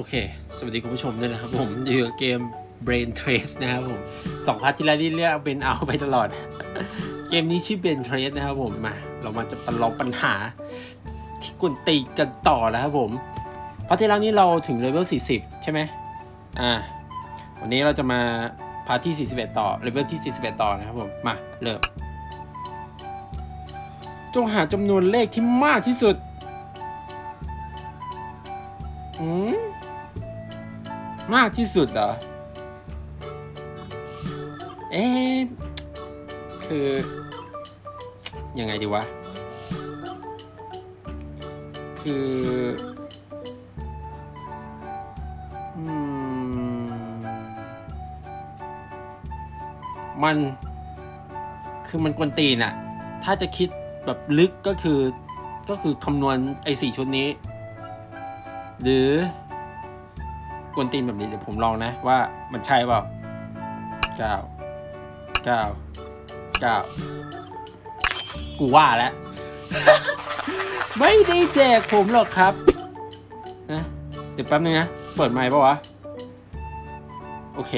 โอเค สวัสดีคุณผู้ชมด้วยนะครับผมอยู่กับเกม Brain Trace นะครับผมสองพาร์ทที่แล้วที่เรียกเบนเอาไปตลอด เกมนี้ชื่อ Brain Trace นะครับผมมา เรามาจะประลองปัญหาที่กวนตีกันต่อแล้วครับผมพาร์ทที่แล้วนี้เราถึงเลเวล 40 ใช่ไหมอ่า วันนี้เราจะมาพาร์ทที่ 41 ต่อ เลเวลที่ 41 ต่อนะครับผม มา เริ่ม จงหาจำนวนเลขที่มากที่สุด อืม มากที่สุดเหรอ เอ๊ะคือ ยังไงดีวะ คืออืมมัน คือมันกวนตีนอะถ้าจะคิดแบบลึกก็คือ ก็คือคำนวณไอ้สี่ชุดนี้ หรือ วนตีนแบบนี้เดี๋ยวผมลองนะว่ามันใช่เปล่าเก้าเก้าเก้ากูว่าแล้ว ไม่ได้แจกผมหรอกครับนะเดี๋ยวแป๊บนึงนะ เปิดไมค์ปะวะ โอเค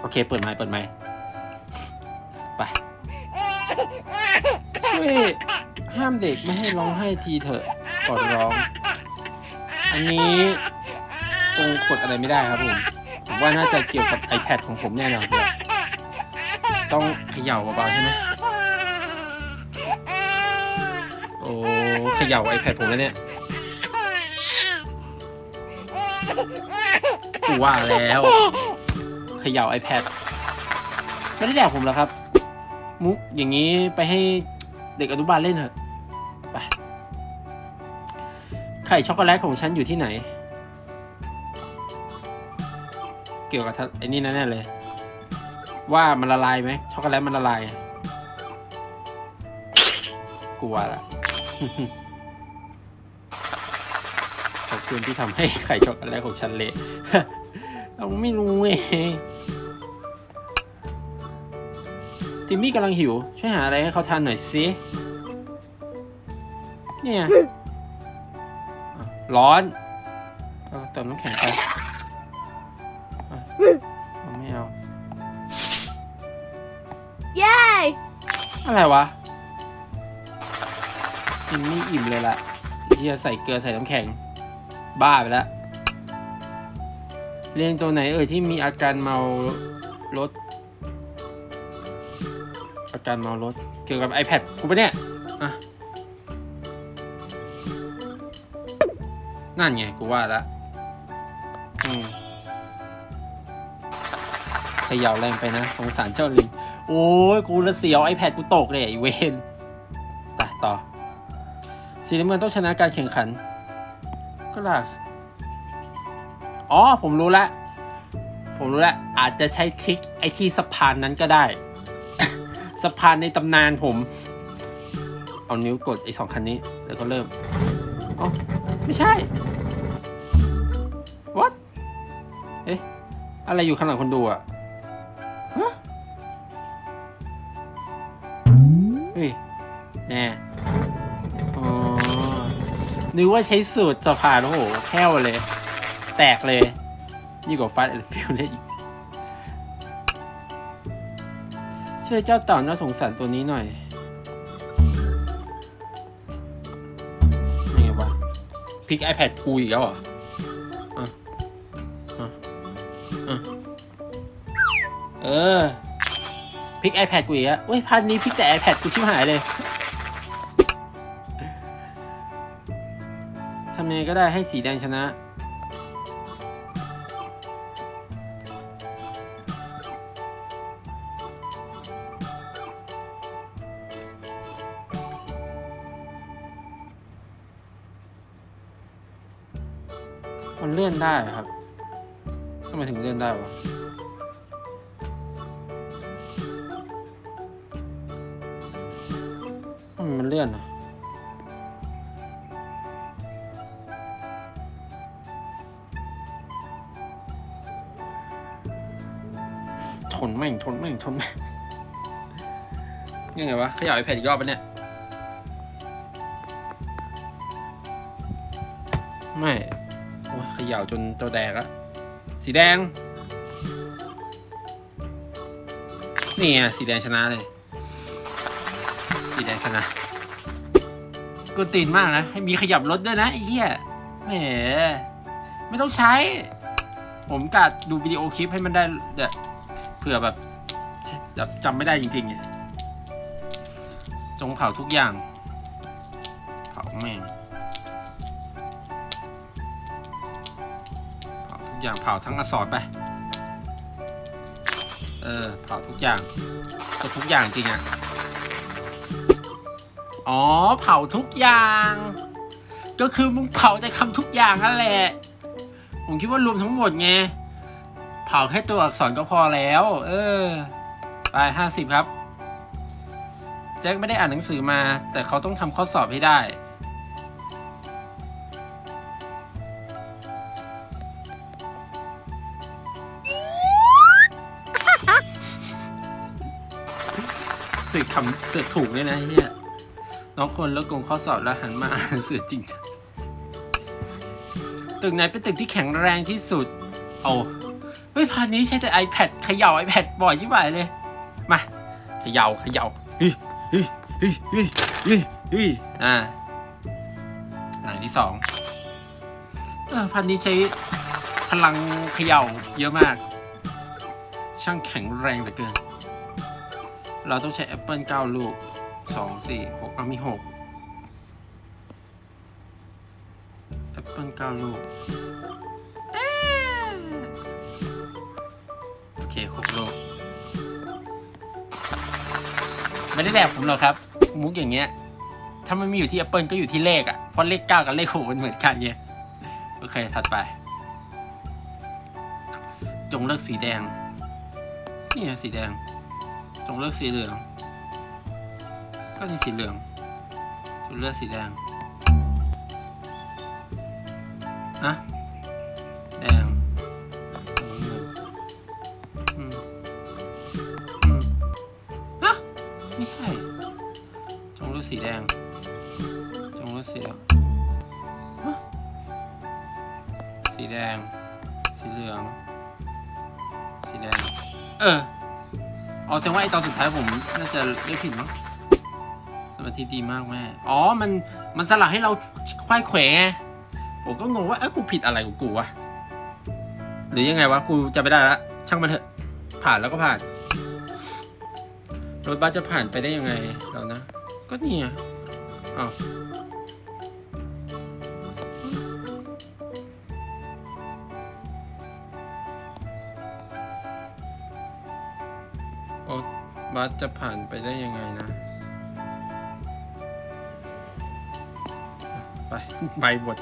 โอเค เปิดไมค์เปิดไมค์ไป ช่วยห้ามเด็กไม่ให้ร้องไห้ทีเถอะขอร้อง อันนี้ คงกดอะไรไม่ได้ครับผมผมว่าน่าจะเกี่ยวกับ iPad ของผมแน่นอนเลยต้องเขย่าเบาๆใช่ไหมโอ้เขย่า iPad ผมแล้วเนี่ยกูว่าแล้วเขย่า iPad ไม่ได้แดกผมแล้วครับ มุกอย่างนี้ไปให้เด็กอนุบาลเล่นเถอะไปไข่ช็อกโกแลตของฉันอยู่ที่ไหน กี่ยวกับไอ้นี่แน่เลย ว่ามันละลายไหมช็อกโกแลตมันละลาย กลัวละขอบคุณที่ทำให้ไข่ช็อกโกแลตของฉันเละเราไม่รู้เองติมมี่กำลังหิว ช่วยหาอะไรให้เขาทานหน่อยสิเนี่ย ร้อนเติมน้ำแข็งไป อะไรวะกินไม่อิ่มเลยล่ะเฮียใส่เกลือใส่น้ำแข็ง บ้าไปแล้วเรียนตัวไหนเอ่ยที่มีอาการเมารถ อาการเมารถ เกี่ยวกับ iPad กูปะเนี่ยอะนั่นไงกูว่าละอืมขย่าแรงไปนะ สงสารเจ้าลิง โอ้ยกูละเสียว iPad กูตกเลยไอเวนตะต่อ สีน้ำเงินต้องชนะการแข่งขัน ก็ลากอ๋อ ผมรู้แล้วผมรู้แล้วอาจจะใช้ทริคไอที่สะพานนั้นก็ได้ สะพานในตำนานผม เอานิ้วกดไอสองคันนี้ แล้วก็เริ่มอ๋อไม่ใช่ what เอ๊ะ อะไรอยู่ข้างหลังคนดูอะ นึกว่าใช้สูตรสะพานโอ้โหแห้วเลย แตกเลยนี่งกว่าฟาสแอนด์ฟิวเลยอีกช่วยเจ้าเต่าน่าสงสารตัวนี้หน่อยยังไงวะพลิก iPad กูอีกแล้วเหรออะเออพลิก iPad กูอีกแล้วเว้ยพันนี้พลิกแต่ iPad กูชิบหายเลยำยังไงก็ได้ให้สีแดงชนะ มันเลื่อนได้ครับทำไมถึงเลื่อนได้วะมันเลื่อนอะ แม่งชนแม่งชนแม่งยังไงวะขย่าไอแพดอีกรอบปะเนี่ย ไม่โอ้ยขย่าจนตัวแดกอะสีแดง นี่ไงสีแดงชนะเลย สีแดงชนะกูตีนมากนะ ให้มีขยับรถด้วยนะไอ้เหี้ยแหมไม่ต้องใช้ ผมกะดูวิดีโอคลิปให้มันได้เดี๋ยว ผื่อแบบแบบจำไม่ได้จริงๆ จงเผาทุกอย่าง เผาแม่ง เผาทุกอย่างเผาทั้งอสรไป เออ เผาทุกอย่างก็ทุกอย่างจริงอะอ๋อ เผาทุกอย่าง ก็คือมึงเผาแต่คำทุกอย่างนั่นแหละ ผมคิดว่ารวมทั้งหมดไง เผาแค่ตัวอักษรก็พอแล้ว เออ ไปห้าสิบครับ แจ็คไม่ได้อ่านหนังสือมา แต่เขาต้องทำข้อสอบให้ได้สึกคำสึกถูกเลยนะเฮียน้องคนเลิกโกงข้อสอบแล้วหันมาอ่านหนังสือจริงจังตึกไหนเป็นตึกที่แข็งแรงที่สุด เอา เฮ้ยพานนี้ใช้แต่ iPad เขย่า iPad บ่อยชิบหายเลย มาเขย่าเขย่าเฮ้ยเฮ้ยเฮ้ยเฮ้ยเฮ้ยเฮ้ยอ่าหลังที่สองเออพันนี้ใช้พลังเขย่าเยอะมาก ช่างแข็งแรงเหลือเกิน เราต้องใช้แอปเปิลเก้าลูกสองสี่หกเอามีหกแอปเปิลเก้าลูก หกลูกไม่ได้แบบผมหรอกครับ มุกอย่างเงี้ย ถ้ามันมีอยู่ที่แอปเปิลก็อยู่ที่เลขอะ่ะ เพราะเลขเก้ากับเลขหกมันเหมือนกันไงโอเค ถัดไป จงเลือกสีแดง นี่สีแดง จงเลือกสีเหลือง ก็นี่สีเหลือง จงเลือกสีแดงอะ จงเลือกสีแดง จงเลือกสีเหลืองสีแดง สีเหลือง สีแดง เออเอาแสดงว่าไอตอนสุดท้ายผมน่าจะเลือกผิดมั้งสมาธิดีมากแม่ อ๋อ มัน มันสลักให้เราควายเขวไงผมก็งงว่า เอ้กูผิดอะไรของกูวะ หรือยังไงวะ กูจะไม่ได้ละ ช่างมันเถอะ ผ่านแล้วก็ผ่าน รถบัสจะผ่านไปได้ยังไงเรานะ ก็นี่ไงอ้าวรถบัสจะผ่านไปได้ยังไงนะ ไป ไปบท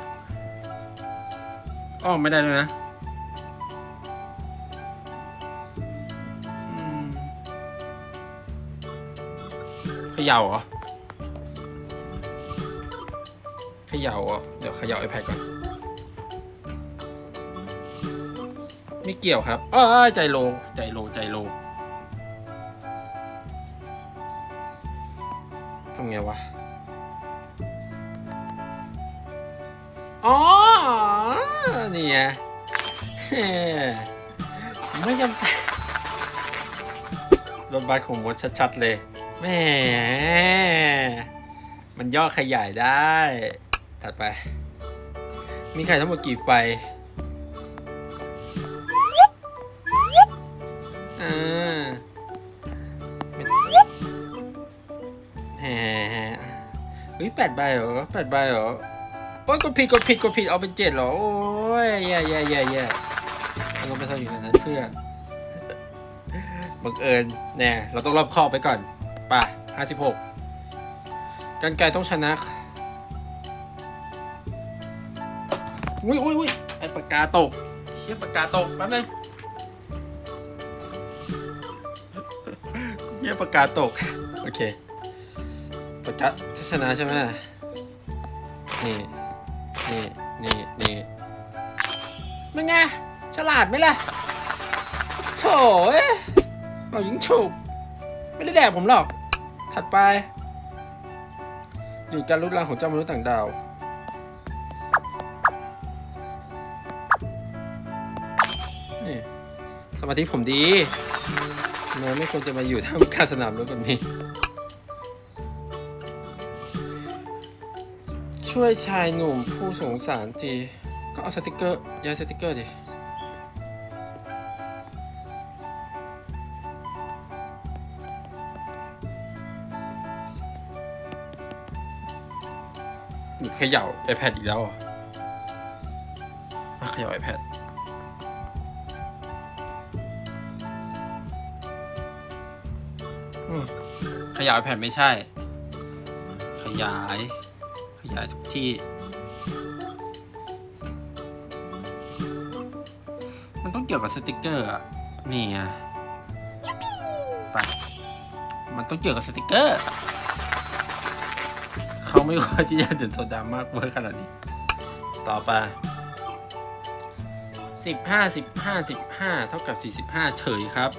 อ้อไม่ได้เลยนะเขย่าเหรอ ย่าเหรอเดี๋ยวเขย่าไอแพดก่อน ไม่เกี่ยวครับอ้ยใจโล ใจโล ใจโลทำไงวะ อ๋อ นี่ไงไม่จำเป็นรถบัสของมดชัด ๆ เลยแหมมันย่อขยายได้ ถัดไป มีไข่ทั้งหมดกี่ใบอ่าแหมเฮ้ยแปดใบเหรอแปดใบเหรอ โอ้ยกดผิดกดผิดกดผิดเอาเป็นเจ็ดเหรอ โอ้ยแย่แย่แย่แย่เราก็ไปซ่อนอยู่ในนั้นเพื่อบังเอิญแน่เราต้องรอบคอบไปก่อน ป่ะห้าสิบหกกันไกลต้องชนะ อุ้ยอุ้ยอุ้ยไอปากกาตกเชี่ยปากกาตกแป๊บนึงเชี่ยปากกาตก โอเคปากกาชนะใช่ไหมนี่นี่นี่นี่เป็นไงฉลาดไหมล่ะโถเอ้ยเอายิงฉุบไม่ได้แดกผมหรอก ถัดไป อยู่การลุกลามของเจ้ามนุษย์ต่างดาว สมาธิผมดีน้องไม่ควรจะมาอยู่ท่ามกลางสนามรบแบบนี้ ช่วยชายหนุ่มผู้สงสารที ก็เอาสติกเกอร์ย้ายสติกเกอร์ดิเขย่า iPad อีกแล้วออะเขย่า iPad ขยาย iPad ไม่ใช่ ขยาย ขยายทุกที่ มันต้องเกี่ยวกับสติกเกอร์อะนี่ไงไปมันต้องเกี่ยวกับสติกเกอร์ เขาไม่ควรที่จะดื่มโซดามากเวอร์ขนาดนี้ ต่อไปสิบห้าสิบห้าสิบห้าเท่ากับสี่สิบห้าเฉยครับ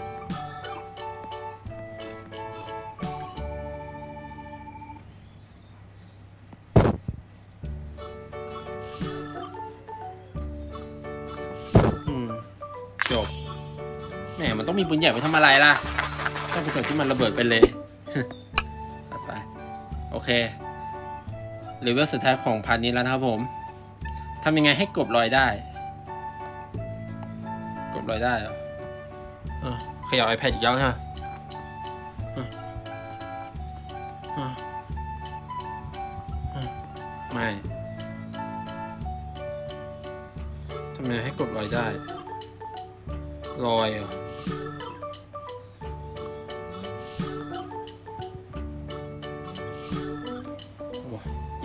ต้องมีปืนใหญ่ไว้ทำอะไรล่ะถ้าไปจบที่มันระเบิดไปเลยต่อไปโอเคเลเวลสุดท้ายของพาร์ทนี้แล้วนะครับผมทำยังไงให้กบลอยได้ กบลอยได้เหรอออเขยับ iPad อีกแล้วฮะออเออเออไม่ทำยังไงให้กบลอยได้ลอยเหรอ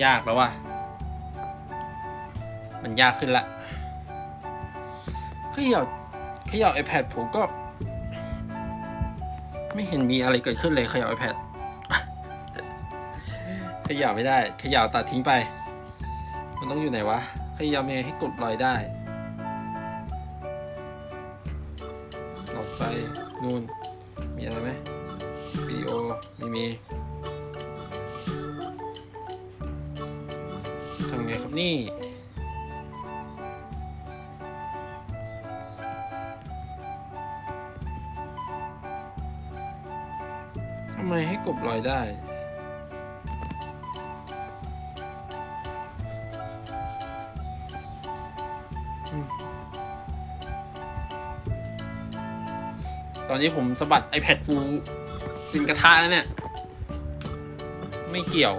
ยากแล้วว่ะ มันยากขึ้นละขย่าเขย่า iPad ผมก็ ไม่เห็นมีอะไรเกิดขึ้นเลยขย่า iPad ขย่าไม่ได้ขย่าตัดทิ้งไป มันต้องอยู่ไหนวะขย่าเมย์ให้กดลอยได้หลอดไฟนู่นมีอะไรไหมวิดีโอไม่มี นี่ ทำไมให้กบลอยได้ ตอนนี้ผมสะบัด iPad ฟูเป็นกระทะแล้วเนี่ย ไม่เกี่ยว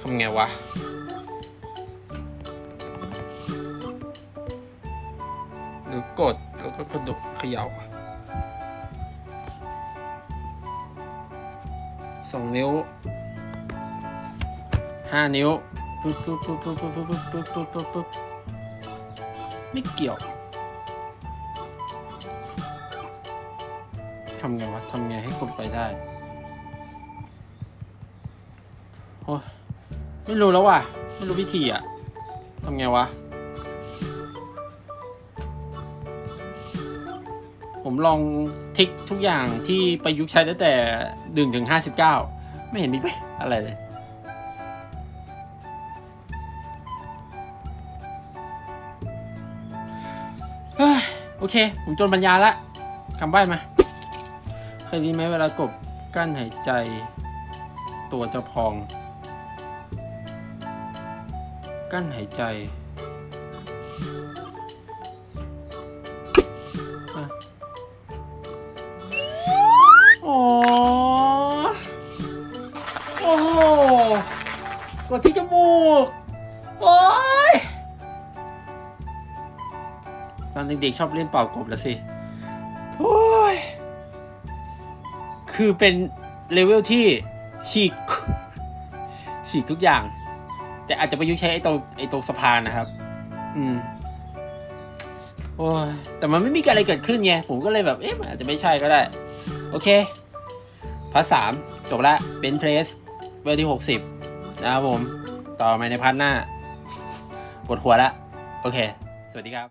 ทำไงวะ รือกดแล้วก็กระดกเขย่าสองนิ้วห้านิ้วปึ๊บปึ๊บปึ๊บปึ๊บปึ๊บปึ๊บปึ๊บปึ๊บปึ๊บปึ๊บไม่เกี่ยวทำไงวะทำไงให้กดไปได้โอ้ไม่รู้แล้วว่ะ ไม่รู้วิธีอะทำไงวะ ผมลองทิกทุกอย่างที่ประยุกต์ใช้ตั้งแต่หนึ่งถึงห้าสิบเก้าไม่เห็นมีไปอะไรเลย โอเค ผมจนปัญญาละคำใบ้มา เคยดีไหมเวลากบกั้นหายใจ ตัวจะพอง กั้นหายใจ เด็กๆชอบเล่นเป่ากบแล้วสิโอ้ยคือเป็นเลเวลที่ฉีกฉีกทุกอย่าง แต่อาจจะประยุกต์ใช้ไอ้ตรงไอ้ตรงสะพานนะครับ อืมโอ้ยแต่มันไม่มีอะไรเกิดขึ้นไง ผมก็เลยแบบ เอ๊ะมันอาจจะไม่ใช่ก็ได้ โอเคพาร์ทสามจบละเป็นเทรสเวลที่หกสิบนะครับผม ต่อมาในพาร์ทหน้าปวดหัวละ โอเค สวัสดีครับ